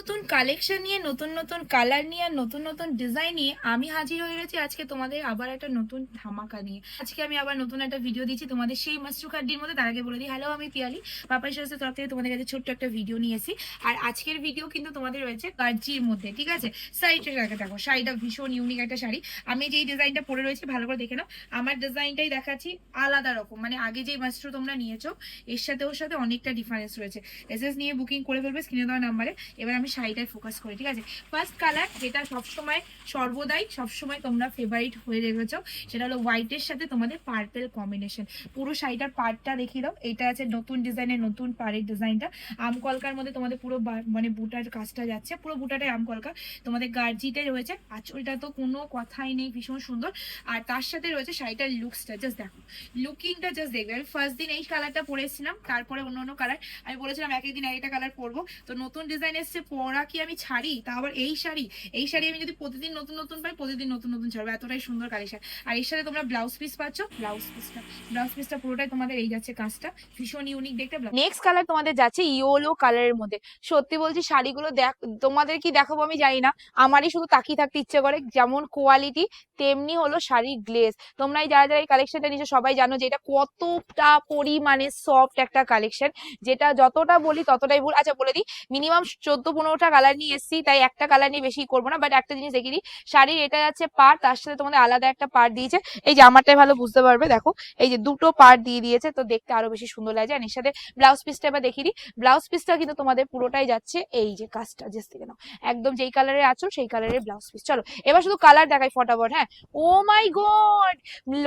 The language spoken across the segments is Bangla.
নতুন কালেকশন নিয়ে, নতুন নতুন কালার নিয়ে, আর নতুন নতুন ডিজাইন নিয়ে আমি হাজির হয়ে গেছি। আজকে তোমাদের আবার একটা নতুন ধামাকা নিয়ে। আজকে আমি আবার নতুন একটা ভিডিও দিচ্ছি তোমাদের সেই মাস্টু খাড্ডির মধ্যে। তার আগে বলে দিই হ্যালো আমি পিয়ালি। পাপাই সাথে তরফ থেকে তোমাদের কাছে ছোট্ট একটা ভিডিও নিয়ে এসেছি। আর আজকের ভিডিও কিন্তু তোমাদের রয়েছে গার্জির মধ্যে, ঠিক আছে? শাড়িটা দেখো দেখো শাড়িটা ভীষণ ইউনিক একটা শাড়ি। আমি যেই ডিজাইনটা পরে রয়েছে, ভালো করে দেখে নাও। আমার ডিজাইনটাই দেখাচ্ছি আলাদা রকম। মানে আগে যেই মাস্টু তোমরা নিয়েছো, এর সাথে ওর সাথে অনেকটা ডিফারেন্স রয়েছে। এসএস নিয়ে বুকিং করে ফেলবে স্ক্রিনে দেওয়া নাম্বারে এবার আমি শাড়িটায় ফোকাস করি, ঠিক আছে? ফার্স্ট কালার যেটা সবসময়, সর্বদাই সবসময় তোমরা ফেভারিট হয়ে রেখেছো, সেটা হলো হোয়াইটের সাথে তোমাদের পার্পেল কম্বিনেশন পুরো শাড়িটার পার্টটা দেখিয়ে দাও, এটা আছে নতুন ডিজাইনের নতুন পাড়ের ডিজাইনটা আমকলকার মধ্যে তোমাদের পুরো মানে বুটার কাজটা যাচ্ছে, পুরো বুটাটাই আমকলকা। তোমাদের গার্জিতে রয়েছে আঁচলটা তো কোনো কথাই নেই, ভীষণ সুন্দর। আর তার সাথে রয়েছে শাড়িটার লুকসটা জাস্ট দেখো। লুকিংটা জাস্ট দেখবে। আমি ফার্স্ট দিন এই কালারটা পরেছিলাম তারপরে অন্য অন্য কালার আমি বলেছিলাম এক একদিন এক একটা কালার পরবো। তো নতুন ডিজাইন এসছে পরা কি আমি ছাড়ি? তা আবার এই শাড়ি? এই শাড়ি আমি যদি প্রতিদিন নতুন নতুন পাই, প্রতিদিন নতুন নতুন ছাড়বো। এতটাই সুন্দর কালেকশন আর এর সাথে তোমরা ব্লাউজ পিস পাচ্ছ? ব্লাউজ পিসটা ব্লাউজ পিসটা পুরোটাই তোমাদের এই যাচ্ছে কাজটা। ভীষণ ইউনিক দেখতে নেক্সট কালার তোমাদের যাচ্ছে ইয়েলো কালারের মধ্যে। সত্যি বলছি, শাড়িগুলো দেখ, তোমাদের কি দেখাবো আমি জানি না। আমারই শুধু তাকিয়ে থাকতে ইচ্ছে করে। যেমন কোয়ালিটি তেমনি হলো শাড়ির গ্লেজ তোমরা যারা যারা এই কালেকশনটা নিচ্ছ সবাই জানো যে এটা কতটা পরিমাণে সফট একটা কালেকশন যেটা যতটা বলি ততটাই ভুল। আচ্ছা বলে দিই মিনিমাম চোদ্দ পনেরোটা কালার নিয়ে এসেছি, তাই একটা কালার নিয়ে বেশি করব না বাট একটা জিনিস দিই। শাড়ির এটা যাচ্ছে পার তার সাথে তোমাদের আলাদা একটা পার দিয়েছে। এই যে আমারটাই ভালো বুঝতে পারবে, দেখো, এই যে দুটো পার দিয়ে দিয়েছে, তো দেখতে আরও বেশি সুন্দর লাগছে। আর এর সাথে ব্লাউজ পিসটা এবার দিই। ব্লাউজ পিসটা কিন্তু তোমাদের পুরোটাই যাচ্ছে এই যে কাজটা জাস্ট থেকে নাও। একদম যেই কালারের আছো, সেই কালারের ব্লাউজ পিস চলো, এবার শুধু কালার দেখাই ফটাফট হ্যাঁ। ও মাই গড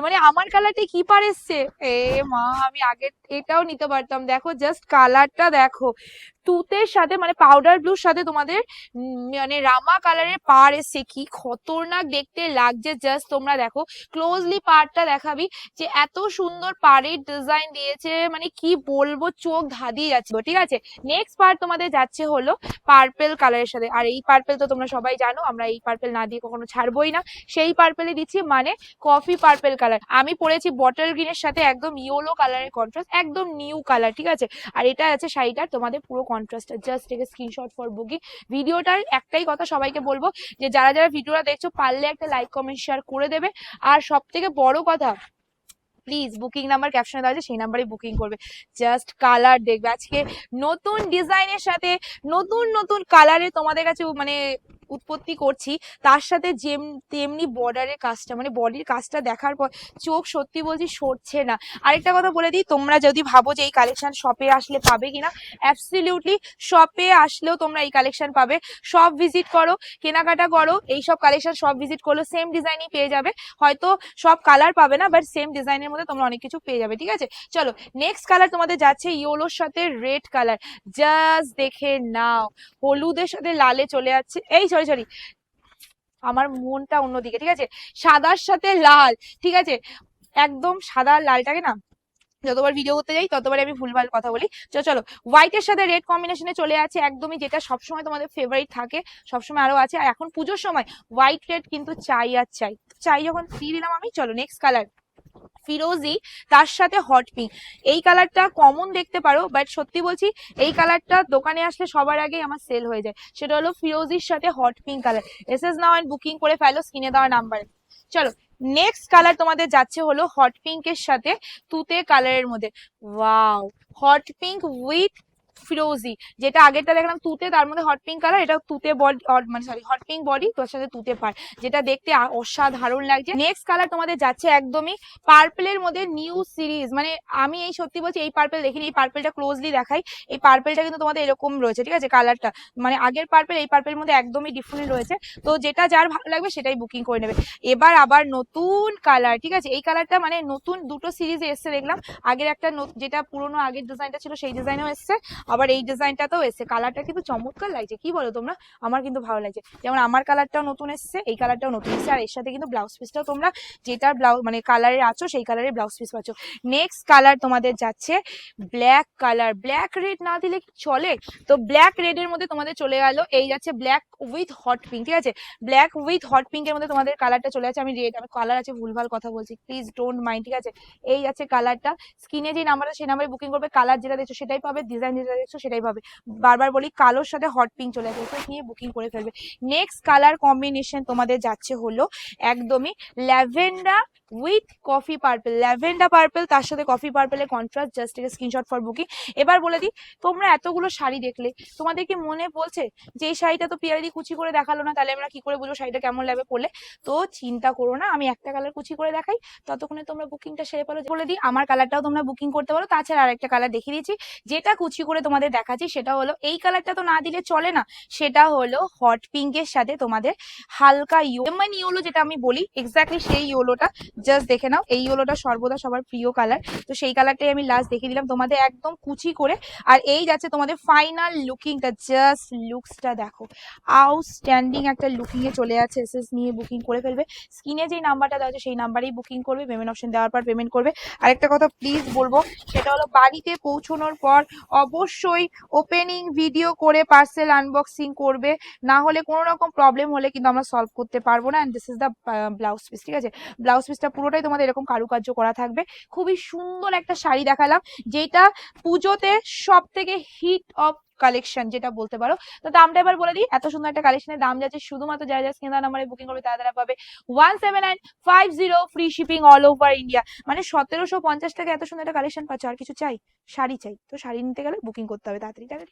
মানে আমার কালারটা কি পার এসছে? এ মা, আমি আগে এটাও নিতে পারতাম। দেখো জাস্ট কালারটা দেখো। তুতের সাথে মানে পাউডার ব্লুর সাথে তোমাদের মানে রামা কালারের পার এসছে। কি খতরনাক দেখতে লাগছে। জাস্ট তোমরা দেখো ক্লোজলি পারটা দেখাবি যে এত সুন্দর পাড়ের ডিজাইন দিয়েছে। মানে কি বলব, চোখ ধাঁধিয়ে যাচ্ছে। ঠিক আছে? নেক্সট পার্ট তোমাদের যাচ্ছে হলো পার্পেল কালারের সাথে। আর এই পার্পেল তো তোমরা সবাই জানো, আমরা এই পার্পেল না দিয়ে কখনো ছাড়বোই না। সেই পার্পেলে দিচ্ছি মানে কফি পার্পেল কালার আমি পরেছি বটল গ্রিনের সাথে একদম ইয়েলো কালারের কন্ট্রাস্ট একদম নিউ কালার ঠিক আছে? আর এটা আছে শাড়িটার, তোমাদের পুরো কন্ট্রাস্টটা just take screenshot for booking ভিডিওটার একটাই কথা সবাইকে বলব, যে যারা যারা ভিডিওটা দেখছ, পারলে একটা লাইক কমেন্ট শেয়ার করে দেবে। আর সব থেকে বড় কথা প্লিজ বুকিং নাম্বার ক্যাপশনে দেওয়া আছে, সেই নাম্বারে বুকিং করবে। জাস্ট কালার দেখবে। আজকে নতুন ডিজাইনের সাথে নতুন নতুন কালারে তোমাদের কাছে মানে উৎপত্তি করছি, তার সাথে যেম, তেমনি বর্ডারের কাজটা মানে বডির কাজটা দেখার পর চোখ সত্যি বলছি সরছে না। আরেকটা কথা বলে দিই, তোমরা যদি ভাবো যে এই কালেকশন শপে আসলে পাবে কিনা অ্যাবসলিউটলি শপে আসলেও তোমরা এই কালেকশন পাবে। সব ভিজিট করো, কেনাকাটা করো এই সব কালেকশন সব ভিজিট করল সেম ডিজাইনই পেয়ে যাবে। হয়তো সব কালার পাবে না বাট সেম ডিজাইনের মধ্যে তোমরা অনেক কিছু পেয়ে যাবে, ঠিক আছে? চলো নেক্সট কালার তোমাদের যাচ্ছে ইয়োলোর সাথে রেড কালার জাস্ট দেখে নাও, হলুদের সাথে লালে চলে যাচ্ছে এই সরি সরি সরি। আমার মনটা অন্যদিকে, ঠিক আছে? সাদার সাথে লাল, ঠিক আছে? একদম সাদা লালটাকে না, যতবার ভিডিও করতে যাই ততবার আমি ভুলভাল কথা বলি। তো চলো হোয়াইটের সাথে রেড কম্বিনেশনে চলে আছে একদমই যেটা সবসময় তোমাদের ফেভারিট থাকে, সবসময় আরও আছে। আর এখন পুজোর সময় হোয়াইট রেড কিন্তু চাই আর চাই। চাই যখন দিয়ে দিলাম আমি, চলো নেক্সট কালার ফিরোজি তার সাথে হট পিঙ্ক এই কালারটা কমন দেখতে পারো বাট সত্যি বলছি, এই কালারটা দোকানে আসলে সবার আগে আমার সেল হয়ে যায়। সেটা হলো ফিরোজির সাথে hot pink colour S S now and booking করে ফেলো স্ক্রিনে দেওয়া নাম্বারে চলো নেক্সট কালার তোমাদের যাচ্ছে হলো হট পিঙ্কের সাথে তুতে কালারের মধ্যে। ওয়াও হট পিঙ্ক উইথ ফিরোজি, যেটা আগেরটা দেখলাম তুতে, তার মধ্যে হট পিঙ্ক কালার এটা তুতে বডি মানে সরি হট পিঙ্ক বডি তোর সাথে তুতে পার যেটা দেখতে অসাধারণ লাগছে। নেক্সট কালার তোমাদের যাচ্ছে একদমই পার্পেলের মধ্যে নিউ সিরিজ মানে আমি এই সত্যি বলছি, এই পার্পেল দেখিনি, এই পার্পেলটা ক্লোজলি দেখাই, এই পার্পেলটা কিন্তু তোমাদের এরকম রয়েছে, ঠিক আছে কালারটা মানে আগের পার্পেল এই পার্পেলের মধ্যে একদমই ডিফারেন্ট রয়েছে, তো যেটা যার ভালো লাগবে সেটাই বুকিং করে নেবে। এবার আবার নতুন কালার ঠিক আছে, এই কালারটা মানে নতুন দুটো সিরিজে এসছে, দেখলাম, আগের একটা যেটা পুরোনো আগের ডিজাইনটা ছিল, সেই ডিজাইনও এসছে আবার এই ডিজাইনটাতেও এসছে। কালারটা কিন্তু চমৎকার লাগছে। কি বলো তোমরা? আমার কিন্তু ভালো লাগছে। যেমন আমার কালারটাও নতুন এসছে, এই কালারটাও নতুন এসছে। আর এর সাথে কিন্তু ব্লাউজ পিসটাও তোমরা যেটার ব্লাউজ মানে কালারের আছো, সেই কালারের ব্লাউজ পিস পাচ্ছ। নেক্সট কালার তোমাদের যাচ্ছে ব্ল্যাক কালার ব্ল্যাক রেড না দিলে কি চলে? তো ব্ল্যাক রেড এর মধ্যে তোমাদের চলে গেল, এই যাচ্ছে ব্ল্যাক উইথ হট পিঙ্ক ঠিক আছে? ব্ল্যাক উইথ হট পিঙ্কের মধ্যে তোমাদের কালারটা চলে আছে। আমি রেড আমি কালার আছে, ভুলভাল কথা বলছি। প্লিজ ডোন্ট মাইন্ড ঠিক আছে? এই আছে কালারটা স্ক্রিনে যে নাম্বারটা সেই নাম্বারে বুকিং করবে। কালার যেটা দিচ্ছ সেটাই পাবে। ডিজাইন যেটা দেখছ সেটাই পাবে বারবার বলি, কালোর সাথে হট পিঙ্ক চলে আসবে নিয়ে বুকিং করে ফেলবে। নেক্সট কালার কম্বিনেশন তোমাদের যাচ্ছে হলো একদমই lavender with coffee purple lavender purple তার সাথে কফি পার্পলের কন্ট্রাস্ট জাস্ট একটা স্ক্রিনশট ফর বুকিং এবার বলে দিই, তোমরা এতগুলো শাড়ি দেখলে, তোমাদের কি মনে বলছে যে এই শাড়িটা তো পিয়ারি কুচি করে দেখাল না, তাহলে আমরা কি করে বুঝব শাড়িটা কেমন লাগবে পরলে? তো চিন্তা করো না, আমি একটা কালার কুচি করে দেখাই, ততক্ষণে তোমরা বুকিংটা সেরে পারো বলে দিই, আমার কালারটাও তোমরা বুকিং করতে পারো, তাছাড়া আরেকটা কালার দেখিয়ে দিয়েছি, যেটা কুচি করে তোমাদের দেখাচ্ছি, সেটা হলো, এই কালারটা তো না দিলে চলে না। সেটা হলো হট পিঙ্কের সাথে তোমাদের হালকা ইউ মানে ইয়েলো যেটা আমি বলি এক্স্যাক্টলি সেই ইয়েলোটা জাস্ট দেখে নাও, এই ইয়েলোটা সর্বদা সবার প্রিয় কালার তো সেই কালারটাই আমি লাস্ট দেখিয়ে দিলাম, তোমাদের একদম কুচি করে। আর এই যাচ্ছে তোমাদের ফাইনাল লুকিংটা জাস্ট লুকসটা দেখো। আউটস্ট্যান্ডিং একটা লুকিং এ চলে যাচ্ছে এসএস নিয়ে বুকিং করে ফেলবে। স্ক্রিনে যেই নাম্বারটা দেওয়া আছে, সেই নাম্বারেই বুকিং করবে পেমেন্ট অপশন দেওয়ার পর পেমেন্ট করবে। আরেকটা কথা প্লিজ বলব, সেটা হলো বাড়িতে পৌঁছানোর পর অবশ্যই ওপেনিং ভিডিও করে পার্সেল আনবক্সিং করবে। না হলে কোনো রকম প্রবলেম হলে কিন্তু আমরা সলভ করতে পারব না। And this is the blouse piece ঠিক আছে? ব্লাউজ পিসটা পুরোটাই তোমাদের এরকম কারুকার্য করা থাকবে। খুবই সুন্দর একটা শাড়ি দেখালাম, যেটা পুজোতে সব থেকে হিট অফ কালেকশন যেটা বলতে পারো। তো দামটা এবার বলে দিই, এত সুন্দর একটা কালেকশনের দাম যাচ্ছে শুধুমাত্র যারা যারা স্ক্রিন নাম্বারে বুকিং করবে তারা তারা পাবে one seven nine five zero free shipping all over India মানে সতেরোশো পঞ্চাশ টাকা এত সুন্দর একটা কালেকশন পাচ্ছ, আর কিছু চাই? শাড়ি চাই। তো শাড়ি নিতে গেলে বুকিং করতে হবে তাড়াতাড়ি।